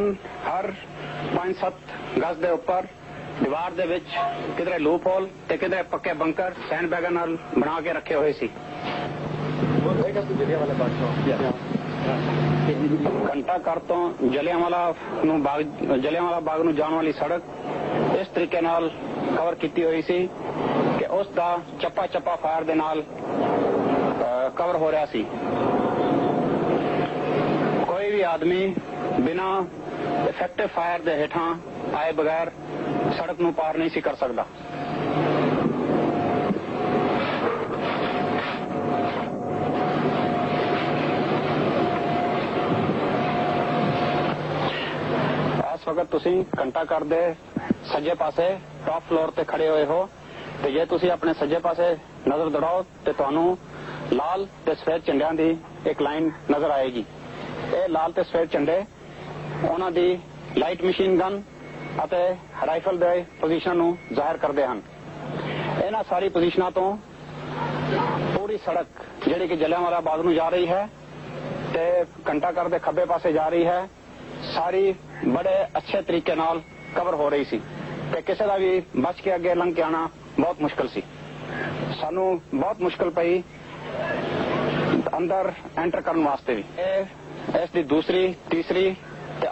تقریباً ہر پانچ سات گز کے اوپر دیوار لو پول کدھر پکے بنکر سینڈ بیگ بنا کے رکھے ہوئے سی گھنٹہ گھر تو جلیاوالا جلیاوالا باغ نو جان والی سڑک اس طریقے نال کور کیتی ہوئی سی کہ اس دا چپا چپا فائر دے نال کور ہو رہا سی کوئی بھی آدمی بنا افیکٹو فائر دے ہےٹھ آئے بغیر سڑک نو پار نہیں سی کر سکتا وقت تسی کنٹا کر دے سجے پاسے ٹاپ فلور تے کھڑے ہوئے ہو تو جی تسی اپنے سجے پاسے نظر دڑاؤ تے تنو لال تے سفید ٹنڈیا دی ایک لائن نظر آئے گی اے لال تے سفید ٹھنڈے لائٹ مشینائفلے پوزیشن نظاہر کرتے ہیں ان ساری پوزیشن تو پوری سڑک جیڑی کہ جلیاوالا باغ نو جا رہی ہے کنٹا گھر کے کبے پاس جی ہے ساری بڑے اچھے طریقے کور ہو رہی سی کسی کا بھی بچ کے اگے لنگ کے آنا بہت مشکل سان بہت مشکل پی اندر اینٹر کرتے بھی اس کی دوسری تیسری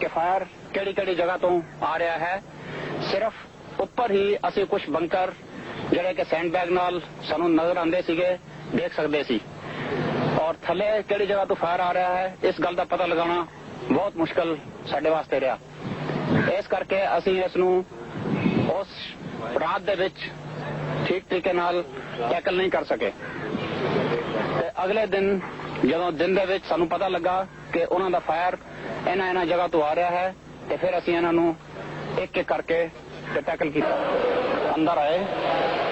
ਕਿ ਫਾਇਰ ਕਿਹੜੀ ਕਿਹੜੀ ਜਗ੍ਹਾ ਤੋਂ ਆ ਰਿਹਾ ਹੈ ਸਿਰਫ ਉੱਪਰ ਹੀ ਅਸੀਂ ਕੁਝ ਬੰਕਰ ਜਿਹੜੇ ਕਿ ਸੈਂਡ ਬੈਗ ਨਾਲ ਸਾਨੂੰ ਨਜ਼ਰ ਆਉਂਦੇ ਸੀਗੇ ਦੇਖ ਸਕਦੇ ਸੀ ਔਰ ਥੱਲੇ ਕਿਹੜੀ ਜਗ੍ਹਾ ਤੋਂ ਫਾਇਰ ਆ ਰਿਹਾ ਹੈ ਇਸ ਗੱਲ ਦਾ ਪਤਾ ਲਗਾਉਣਾ ਬਹੁਤ ਮੁਸ਼ਕਲ ਸਾਡੇ ਵਾਸਤੇ ਰਿਹਾ ਇਸ ਕਰਕੇ ਅਸੀਂ ਇਸ ਨੂੰ ਉਸ ਰਾਤ ਦੇ ਵਿੱਚ ਠੀਕ ਤਰੀਕੇ ਨਾਲ ਟੈਕਲ ਨਹੀਂ ਕਰ ਸਕੇ ਤੇ ਅਗਲੇ ਦਿਨ ਜਦੋਂ ਦਿਨ ਦੇ ਵਿੱਚ ਸਾਨੂੰ ਪਤਾ ਲੱਗਾ ਕਿ ਉਹਨਾਂ ਦਾ ਫਾਇਰ ਇਹਨਾਂ ਇਹਨਾਂ ਜਗ੍ਹਾ ਤੋਂ ਆ ਰਿਹਾ ਹੈ ਤੇ ਫਿਰ ਅਸੀਂ ਇਹਨਾਂ ਨੂੰ ਇੱਕ ਇੱਕ ਕਰਕੇ ਟੈਕਲ ਕੀਤਾ ਅੰਦਰ ਆਏ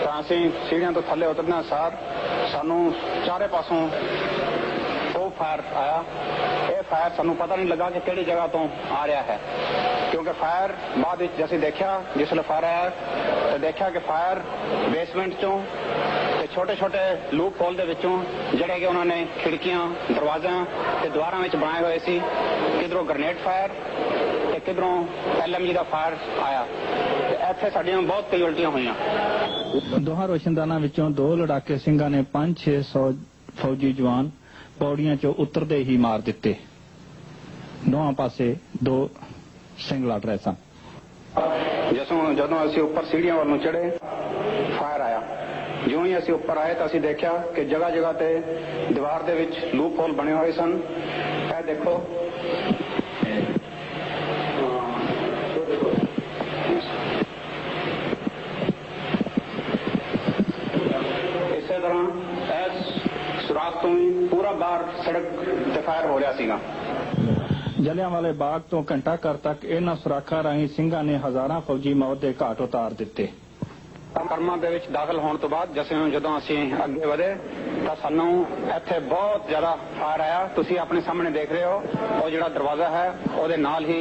ਤਾਂ ਅਸੀਂ ਸੀੜੀਆਂ ਤੋਂ ਥੱਲੇ ਉਤਰਨਾ ਸਾਰ ਸਾਨੂੰ ਚਾਰੇ ਪਾਸੋਂ ਉਹ ਫਾਇਰ ਆਇਆ ਇਹ ਫਾਇਰ ਸਾਨੂੰ ਪਤਾ ਨਹੀਂ ਲੱਗਾ ਕਿ ਕਿਹੜੀ ਜਗ੍ਹਾ ਤੋਂ ਆ ਰਿਹਾ ਹੈ ਕਿਉਂਕਿ ਫਾਇਰ ਬਾਅਦ ਵਿੱਚ ਜਿਵੇਂ ਦੇਖਿਆ ਜਿਸ ਲਫਾਰਾ ਤੇ ਦੇਖਿਆ ਕਿ ਫਾਇਰ ਬੇਸਮੈਂਟ ਤੋਂ چھوٹے چھوٹے لو پول جہاں کہ انہوں نے دروازے دارا ہوئے گرنیڈ فائرو ایل جی کا فائر آیا اتنے دونوں روشندان لڑا کے پانچ چھ سو فوجی جوان پوڑیاں چترتے ہی مار دون پاس دو لڑ رہے سن جی اوپر سیڑیاں والوں چڑھے ਅਸੀਂ ਅਸੀਂ ਉੱਪਰ ਆਏ ਤਾਂ ਦੇਖਿਆ ਕਿ ਜਗ੍ਹਾ اوپر آئے تو ابھی دیکھا کہ جگہ جگہ تے دیوار لوپ ہول بنے ہوئے سن دیکھو اسی دوران سرخ تو پورا بار ਹੋ ਰਿਹਾ ਸੀਗਾ سلیا والے باغ تو گنٹا گھر تک ان سورکھا رائی سنگا نے ہزارہ فوجی موت کے گاٹ اتار دیتے ਕਰਮਾਂ ਦੇ ਵਿੱਚ ਦਾਖਲ ਹੋਣ ਤੋਂ ਬਾਅਦ ਜਿਵੇਂ ਜਦੋਂ ਅਸੀਂ ਅੱਗੇ ਵਧੇ ਤਾਂ ਸਾਨੂੰ ਇੱਥੇ ਬਹੁਤ ਜ਼ਿਆਦਾ ਆ ਆਇਆ ਤੁਸੀਂ ਆਪਣੇ ਸਾਹਮਣੇ ਦੇਖ ਰਹੇ ਹੋ ਉਹ ਜਿਹੜਾ ਦਰਵਾਜ਼ਾ ਹੈ ਉਹਦੇ ਨਾਲ ਹੀ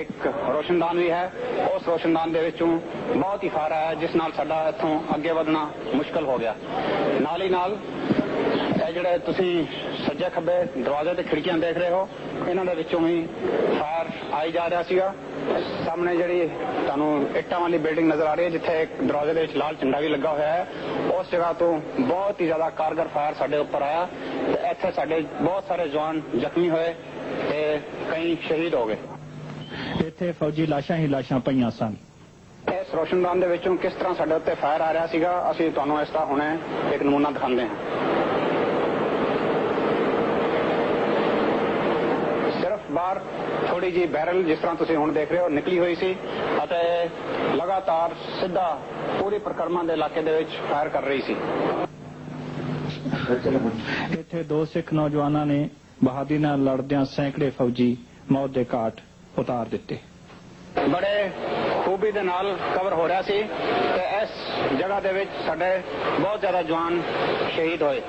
ਇੱਕ ਰੋਸ਼ਨਦਾਨ ਵੀ ਹੈ ਉਸ ਰੋਸ਼ਨਦਾਨ ਦੇ ਵਿੱਚੋਂ ਬਹੁਤ ਹੀ ਫਾਇਰ ਆਇਆ ਜਿਸ ਨਾਲ ਸਾਡਾ ਇੱਥੋਂ ਅੱਗੇ ਵਧਣਾ ਮੁਸ਼ਕਲ ਹੋ ਗਿਆ ਨਾਲ ਹੀ ਨਾਲ ਇਹ ਜਿਹੜਾ ਤੁਸੀਂ ਸੱਜੇ ਖੱਬੇ ਦਰਵਾਜ਼ੇ ਤੇ ਖਿੜਕੀਆਂ ਦੇਖ ਰਹੇ ਹੋ ਇਹਨਾਂ ਦੇ ਵਿੱਚੋਂ ਹੀ ਫਾਇਰ ਆਈ ਜਾ ਰਿਹਾ ਸੀਗਾ ਸਾਹਮਣੇ ਜਿਹੜੀ ਤੁਹਾਨੂੰ ਇੱਟਾਂ ਵਾਲੀ ਬਿਲਡਿੰਗ ਨਜ਼ਰ ਆ ਰਹੀ ਹੈ ਜਿੱਥੇ ਇੱਕ ਦਰਵਾਜ਼ੇ ਦੇ ਵਿੱਚ ਲਾਲ ਝੰਡਾ ਵੀ ਲੱਗਾ ਹੋਇਆ ਹੈ ਉਸ ਜਗ੍ਹਾ ਤੋਂ ਬਹੁਤ ਹੀ ਜ਼ਿਆਦਾ ਕਾਰਗਰ ਫਾਇਰ ਸਾਡੇ ਉੱਪਰ ਆਇਆ ਤੇ ਇੱਥੇ ਸਾਡੇ ਬਹੁਤ ਸਾਰੇ ਜਵਾਨ ਜ਼ਖਮੀ ਹੋਏ ਤੇ ਕਈ ਸ਼ਹੀਦ ਹੋ ਗਏ ਇੱਥੇ ਫੌਜੀ ਲਾਸ਼ਾਂ ਹੀ ਲਾਸ਼ਾਂ ਪਈਆਂ ਸਨ ਇਸ ਰੋਸ਼ਨਦਾਨ ਦੇ ਵਿੱਚੋਂ ਕਿਸ ਤਰ੍ਹਾਂ ਸਾਡੇ ਉੱਤੇ ਫਾਇਰ ਆ ਰਿਹਾ ਸੀਗਾ ਅਸੀਂ ਤੁਹਾਨੂੰ ਇਸ ਦਾ ਹੁਣੇ ਇੱਕ ਨਮੂਨਾ ਦਿਖਾਉਂਦੇ ਹਾਂ ਥੋੜੀ ਜੀ ਬੈਰਲ ਜਿਸ ਤਰ੍ਹਾਂ ਤੁਸੀਂ ਹੁਣ ਦੇਖ ਰਹੇ ਹੋ ਨਿਕਲੀ ਹੋਈ ਸੀ ਅਤੇ ਲਗਾਤਾਰ ਸਿੱਧਾ ਪੂਰੇ ਪ੍ਰਕਰਮਾਂ ਦੇ ਇਲਾਕੇ ਦੇ ਵਿੱਚ ਫਾਇਰ ਕਰ ਰਹੀ ਸੀ ਇੱਥੇ ਦੋ ਸਿੱਖ ਨੌਜਵਾਨਾਂ ਨੇ ਬਹਾਦਰੀ ਨਾਲ ਲੜਦਿਆਂ ਸੈਂਕੜੇ ਫੌਜੀ ਮੌਤ ਦੇ ਘਾਟ ਉਤਾਰ ਦਿੱਤੇ ਬੜੇ ਖੂਬੀ ਦੇ ਨਾਲ ਕਵਰ ਹੋ ਰਿਹਾ ਸੀ ਤੇ ਇਸ ਜਗ੍ਹਾ ਦੇ ਵਿੱਚ ਸਾਡੇ ਬਹੁਤ ਜ਼ਿਆਦਾ ਜਵਾਨ ਸ਼ਹੀਦ ਹੋਏ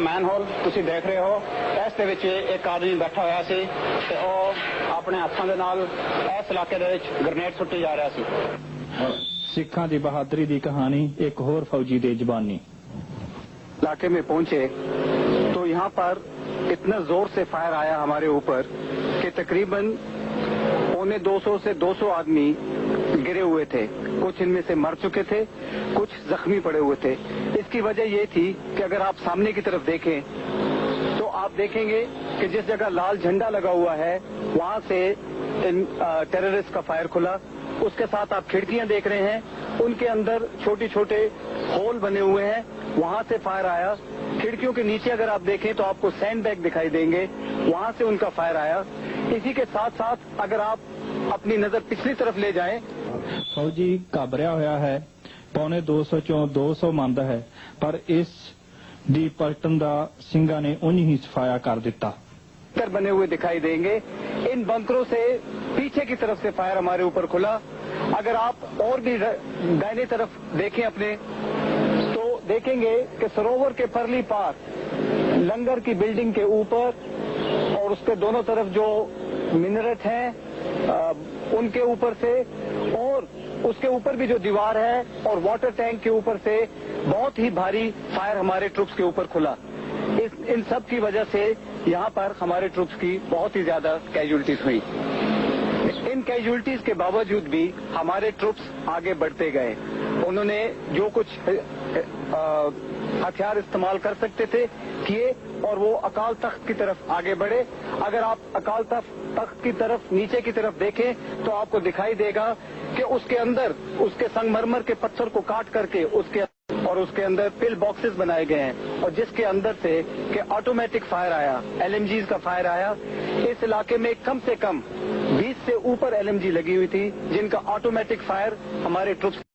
مین ہو ایک آدمی بیٹھا ہوا سی اپنے ہاتھ علاقے سکھا دی بہادری کی کہانی ایک ہوئے فوجی جبانی علاقے میں پہنچے تو یہاں پر اتنا زور سے فائر آیا ہمارے اوپر کہ تقریباً دو سو سے دو سو آدمی گرے ہوئے تھے کچھ ان میں سے مر چکے تھے کچھ زخمی پڑے ہوئے تھے اس کی وجہ یہ تھی کہ اگر آپ سامنے کی طرف دیکھیں تو آپ دیکھیں گے کہ جس جگہ لال جھنڈا لگا ہوا ہے وہاں سے ٹیررسٹ کا فائر کھلا اس کے ساتھ آپ کھڑکیاں دیکھ رہے ہیں ان کے اندر چھوٹے چھوٹے ہول بنے ہوئے ہیں وہاں سے فائر آیا کھڑکیوں کے نیچے اگر آپ دیکھیں تو آپ کو سینڈ بیگ دکھائی دیں گے وہاں سے ان کا فائر آیا اسی کے ساتھ ساتھ اگر آپ اپنی نظر پچھلی طرف لے جائیں فوجی کا بھرا ہوا ہے پونے دو سو چون دو سو ماندہ ہے پر اس پلٹنہ سنگا نے ان ہی سفایا کر دیا بن بنے ہوئے دکھائی دیں گے ان بنکروں سے پیچھے کی طرف سے فائر ہمارے اوپر کھلا اگر آپ اور بھی دائنے طرف دیکھیں اپنے تو دیکھیں گے کہ سروور کے پرلی پار لنگر کی بلڈنگ کے اوپر اور اس کے دونوں طرف جو منرٹ ہیں ان کے اوپر سے اس کے اوپر بھی جو دیوار ہے اور واٹر ٹینک کے اوپر سے بہت ہی بھاری فائر ہمارے ٹروپس کے اوپر کھلا ان سب کی وجہ سے یہاں پر ہمارے ٹرپس کی بہت ہی زیادہ کیجولٹیز ہوئی ان کیجولٹیز کے باوجود بھی ہمارے ٹرپس آگے بڑھتے گئے انہوں نے جو کچھ ہتھیار استعمال کر سکتے تھے کیے اور وہ اکال تخت کی طرف آگے بڑھے اگر آپ اکال تخت تخت کی طرف نیچے کی طرف دیکھیں تو آپ کو دکھائی دے گا کہ اس کے اندر اس کے سنگ مرمر کے پتھر کو کاٹ کر کے اس کے اور اس کے اندر پل باکسز بنائے گئے ہیں اور جس کے اندر سے کہ آٹومیٹک فائر آیا ایل ایم جیز کا فائر آیا اس علاقے میں کم سے کم بیس سے اوپر ایل ایم جی لگی ہوئی تھی جن کا آٹومیٹک فائر ہمارے ٹرپس